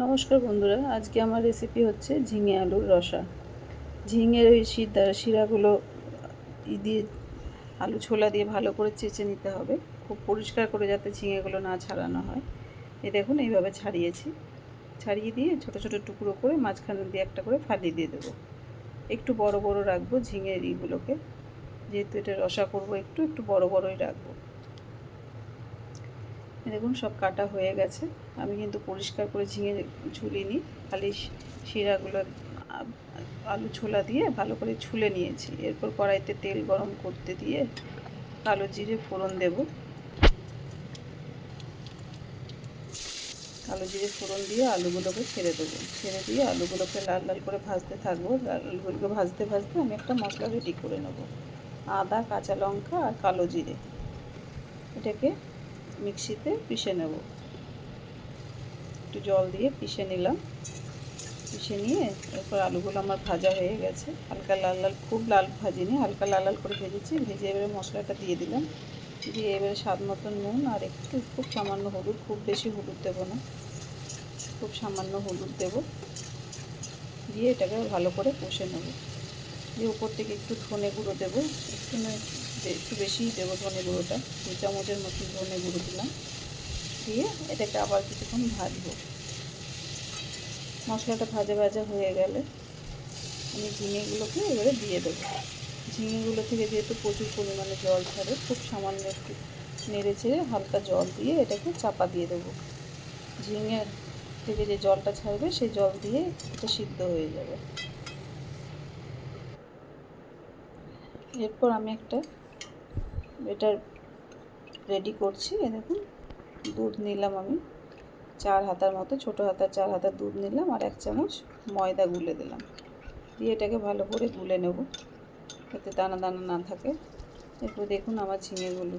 নমস্কার বন্ধুরা, আজকে আমার রেসিপি হচ্ছে ঝিঙে আলুর রসা। ঝিঙের ওই শিরা শিরাগুলো দিয়ে, আলু ছোলা দিয়ে ভালো করে চেঁচে নিতে হবে, খুব পরিষ্কার করে যাতে ঝিঙেগুলো না ছাড়ানো হয়। এ দেখুন, এইভাবে ছাড়িয়েছি। ছাড়িয়ে দিয়ে ছোট ছোট টুকরো করে মাঝখানে দিয়ে একটা করে ফালি দিয়ে দেবো। একটু বড় বড় রাখব ঝিঙের ইগুলোকে। যেহেতু এটা রসা করব একটু একটু বড় বড়ই রাখব। দেখুন, সব কাটা হয়ে গেছে। আমি কিন্তু পরিষ্কার করে ঝিঙে ঝুলিনি খালি শিরাগুলো আলু ছোলা দিয়ে ভালো করে ছুলে নিয়েছি। এরপর কড়াইতে তেল গরম করতে দিয়ে কালো জিরে ফোড়ন দেব। কালো জিরে ফোড়ন দিয়ে আলুগুলোকে ছেড়ে দেবো। ছেড়ে দিয়ে আলুগুলোকে লাল লাল করে ভাজতে থাকব। আলুগুলোকে ভাজতে ভাজতে আমি একটা মশলা রেডি করে নেব। আদা, কাঁচা লঙ্কা আর কালো জিরে। এটাকে মিক্সিতে পিষে নেব। একটু জল দিয়ে পিষে নিলাম। পিষে নিয়ে এরপর আলুগুলো আমার ভাজা হয়ে গেছে। হালকা লাল লাল, খুব লাল ভাজিনি, হালকা লাল লাল করে ভেজেছি। ভেজে এবারে মশলাটা দিয়ে দিলাম। দিয়ে এবারে স্বাদ মতন নুন আর একটু, খুব সামান্য হলুদ, খুব বেশি হলুদ দেবো না। খুব সামান্য হলুদ দেব। দিয়ে এটাকে ভালো করে কষে নেব। দিয়ে উপর থেকে একটু ধনে গুঁড়ো দেবো। একটু না একটু বেশিই দেবো ধনে গুঁড়োটা। দু চামচের মতন ধনে গুঁড়ো দিলাম। দিয়ে এটাকে আবার কিছুক্ষণ ভাজবো। মশলাটা ভাজা ভাজা হয়ে গেলে আমি ঝিঙেগুলোকে এবারে দিয়ে দেবো। ঝিঙেগুলো থেকে যেহেতু প্রচুর পরিমাণে জল ছাড়ে, খুব সামান্য একটু নেড়ে চেড়ে হালকা জল দিয়ে এটাকে চাপা দিয়ে দেবো। ঝিঙে থেকে যে জলটা ছাড়বে, সেই জল দিয়ে এটা সিদ্ধ হয়ে যাবে। এরপর আমি একটা এটার রেডি করছি। এ দেখুন, দুধ নিলাম আমি। চার হাতার মতো, ছোটো হাতার চার হাতার দুধ নিলাম আর এক চামচ ময়দা গুলে দিলাম। দিয়ে এটাকে ভালো করে গুলে নেব যাতে দানা দানা না থাকে। এরপর দেখুন আমার ঝিঙেগুলো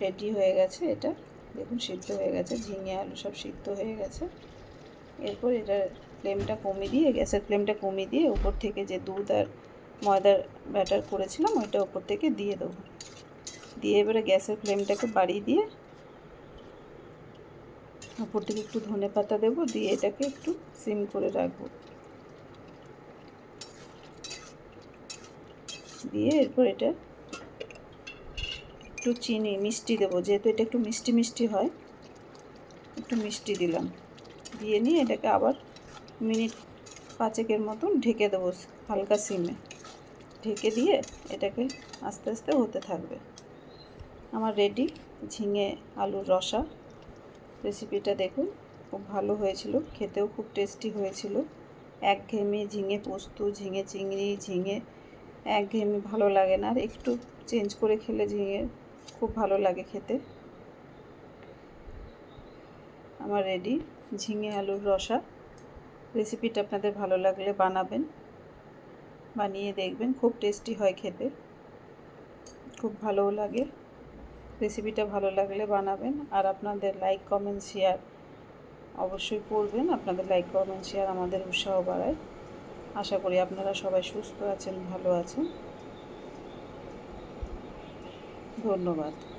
রেডি হয়ে গেছে এটা। দেখুন সিদ্ধ হয়ে গেছে, ঝিঙে, আলু সব সিদ্ধ হয়ে গেছে। এরপর এটা ফ্লেমটা কমিয়ে দিয়ে, গ্যাসের ফ্লেমটা কমিয়ে দিয়ে উপর থেকে যে দুধ আর ময়দার ব্যাটার করেছিলাম, ওইটা ওপর থেকে দিয়ে দেবো। দিয়ে এবারে গ্যাসের ফ্লেমটাকে বাড়িয়ে দিয়ে ওপর থেকে একটু ধনে পাতা দেবো, দিয়ে এটাকে একটু সিম করে রাখব। দিয়ে এরপর এটা একটু চিনি, মিষ্টি দেবো, যেহেতু এটা একটু মিষ্টি মিষ্টি হয়, একটু মিষ্টি দিলাম। দিয়ে নিয়ে এটাকে আবার মিনিট পাঁচেকের মতন ঢেকে দেবো হালকা সিমে। ঢেকে দিয়ে এটাকে আস্তে আস্তে হতে থাকবে। আমার রেডি ঝিঙে আলুর রসা। রেসিপিটা দেখুন, খুব ভালো হয়েছিল, খেতেও খুব টেস্টি হয়েছিল। একঘেয়েমি ঝিঙে পোস্ত, ঝিঙে চিংড়ি, ঝিঙে একঘেয়েমি ভালো লাগে না। আর একটু চেঞ্জ করে খেলে ঝিঙে খুব ভালো লাগে খেতে। আমার রেডি ঝিঙে আলুর রসা। রেসিপিটা আপনাদের ভালো লাগলে বানাবেন, বানিয়ে দেখবেন, খুব টেস্টি হয় খেতে। খুব ভালোও লাগে। রেসিপিটা ভালো লাগলে বানাবেন আর আপনাদের লাইক, কমেন্ট, শেয়ার অবশ্যই করবেন। আপনাদের লাইক, কমেন্ট, শেয়ার আমাদের উৎসাহ বাড়ায়। আশা করি আপনারা সবাই সুস্থ আছেন, ভালো আছেন। ধন্যবাদ।